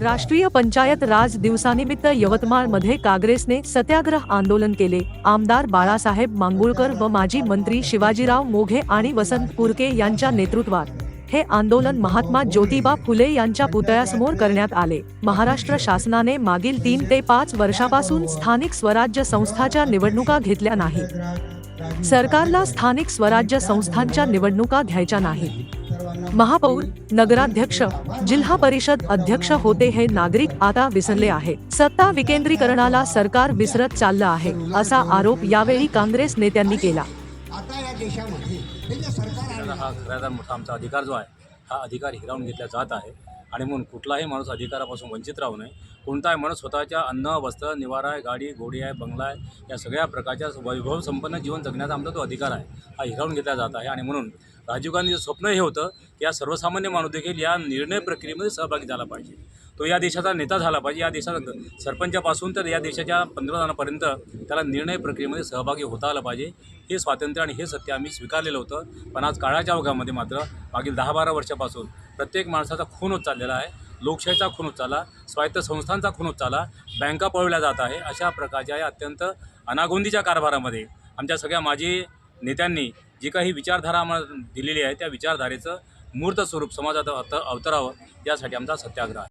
राष्ट्रीय पंचायत राज दिवसानिमित्त यवतमाळमध्ये काँग्रेसने सत्याग्रह आंदोलन केले. आमदार बाळासाहेब मांगुळकर व माजी मंत्री शिवाजीराव मोघे आणि वसंत पुरके यांच्या नेतृत्वात हे आंदोलन महात्मा ज्योतिबा फुले यांच्या पुतळ्यासमोर करण्यात आले. महाराष्ट्र शासनाने मागील तीन ते पाच वर्षापासून स्थानिक स्वराज्य संस्थाच्या निवडणुका घेतल्या नाही सरकारला स्थानिक स्वराज्य संस्थांच्या निवडणुका घ्यायच्या नाहीत. महापौर नगराध्यक्ष जिल्हा परिषद अध्यक्ष होते हे नागरिक आता विसरले आहे. सत्ता विकेंद्रीकरणाला सरकार विसरत चाललं आहे असा आरोप यावेळी काँग्रेस नेत्यांनी केला. आता या देशामध्ये हे हा खऱ्याचा मोठा आमचा अधिकार जो आहे हा अधिकार हिरावून घेतला जात आहे. आणि म्हणून कुठलाही माणूस अधिकारापासून वंचित राहू नये. कोणताही माणूस स्वतःच्या अन्न वस्त्र निवारा आहे गाडी घोडी आहे बंगला आहे या सगळ्या प्रकारच्या वैभव संपन्न जीवन जगण्याचा आमचा तो अधिकार आहे. हा हिरावून घेतला जात आहे. आणि म्हणून राजीव गांधीचं स्वप्न हे होतं की या सर्वसामान्य माणूस देखील या निर्णय प्रक्रियेमध्ये सहभागी झाला पाहिजे. तो या देशाचा नेता झाला पाहिजे. या देशाचा सरपंचापासून तर या देशाच्या पंतप्रधानापर्यंत त्याला निर्णय प्रक्रियेमध्ये सहभागी होता आलं पाहिजे. हे स्वातंत्र्य आणि हे सत्य आम्ही स्वीकारलेलं होतं. पण आज काळाच्या ओघामध्ये मात्र मागील दहा बारा वर्षापासून प्रत्येक माणसाचा खून होत चाललेला आहे. लोकशाहीचा खून होत चालला. स्वायत्त संस्थांचा खून होत चालला. बँका पळवल्या जात आहे. अशा प्रकारच्या या अत्यंत अनागोंदीच्या कारभारामध्ये आमच्या सगळ्या माजी नेत्यांनी जी काही विचारधारा आम्हाला दिलेली आहे त्या विचारधारेचं मूर्त स्वरूप समाजात अवत- अवतरावं यासाठी आमचा सत्याग्रह आहे.